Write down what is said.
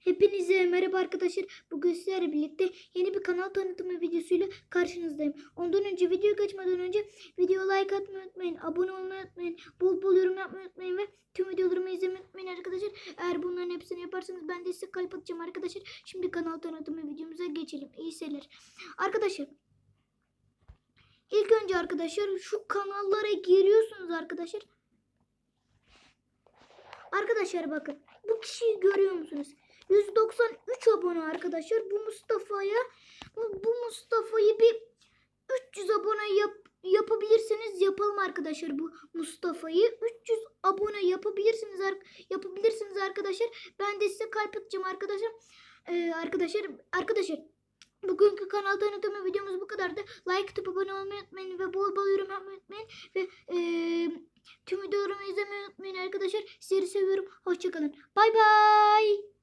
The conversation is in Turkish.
Hepinize merhaba arkadaşlar. Bugün sizlerle birlikte yeni bir kanal tanıtımı videosuyla karşınızdayım. Ondan önce videoyu kaçmadan önce videoya like atmayı unutmayın. Abone olmayı unutmayın. Bol bol yorum yapmayı unutmayın ve tüm videolarımı izlemeyi unutmayın arkadaşlar. Eğer bunların hepsini yaparsanız ben de size kalp atacağım arkadaşlar. Şimdi kanal tanıtımı videomuza geçelim. İyi seyirler. Arkadaşlar ilk önce arkadaşlar şu kanallara giriyorsunuz arkadaşlar. Arkadaşlar bakın bu kişiyi görüyor musunuz? 193 abone arkadaşlar. Bu Mustafa'ya bu, Mustafa'yı bir 300 abone yap, yapabilirsiniz. Yapalım arkadaşlar bu Mustafa'yı 300 abone yapabilirsiniz yapabilirsiniz arkadaşlar. Ben de size kalp atacağım arkadaşlar. Ee, arkadaşlar arkadaşlar Bugünkü kanal tanıtımı videomuz bu kadardı. Like atıp abone olmayı unutmayın ve bol bol yorum yapmayı unutmayın. Ve eee, tüm videolarımı izlemeyi unutmayın arkadaşlar. Sizleri seviyorum. Hoşçakalın. Bay bay.